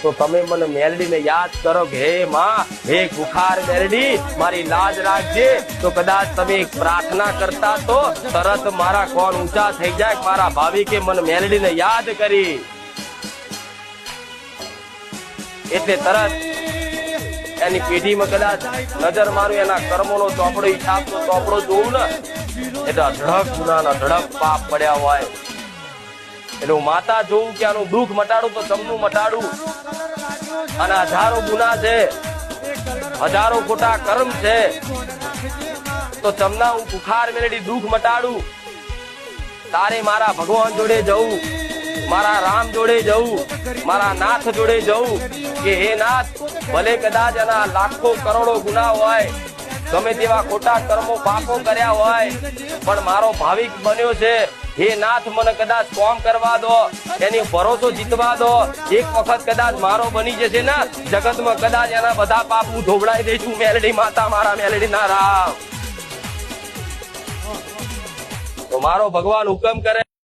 તો તમે મને મેલડીને યાદ કરો હે માં, હે કુખાર મેલડી, મારી લાજ રાખજે. તો કદાચ તમે પ્રાર્થના કરતા તો તરત મારા કોણ ઊંચા થઈ જાય મારા ભાવિકે મને મેલડીને યાદ કરી. એટલે તરત એની પેઢીમાં કદાચ નજર મારું એના કર્મોનો ચોપડો હિસાબનો ચોપડો જોઉં ને, એટલે અઢળક ગુના અઢળક પાપ પડ્યા હોય. એટલે હું માતા જોઉં કે આનું દુઃખ મટાડું તો તમનું મટાડું. અને હજારો ગુના છે. હજારો ખોટા કર્મ છે. તો તમના હું કુખાર મેળડી દુઃખ મટાડું. તારે મારા ભગવાન જોડે જવું. મારા રામ જોડે જવું. મારા નાથ જોડે જવું. કે હે નાથ, ભલે કદાચ એના લાખો કરોડો ગુના હોય, ગમે તેવા ખોટા કર્મો પાપો કર્યા હોય, પણ મારો ભાવિક બન્યો છે. હે નાથ, મને કદાચ કોમ કરવા દો, એની ભરોસો જીતવા દો. એક વખત કદાચ મારો બની જશે ને, જગતમાં કદાચ એના બધા પાપ હું ધોબડાઈ દઈશું. મેલડી માતા, મારા મેલડી ના રામ. તો મારો ભગવાન હુકમ કરે.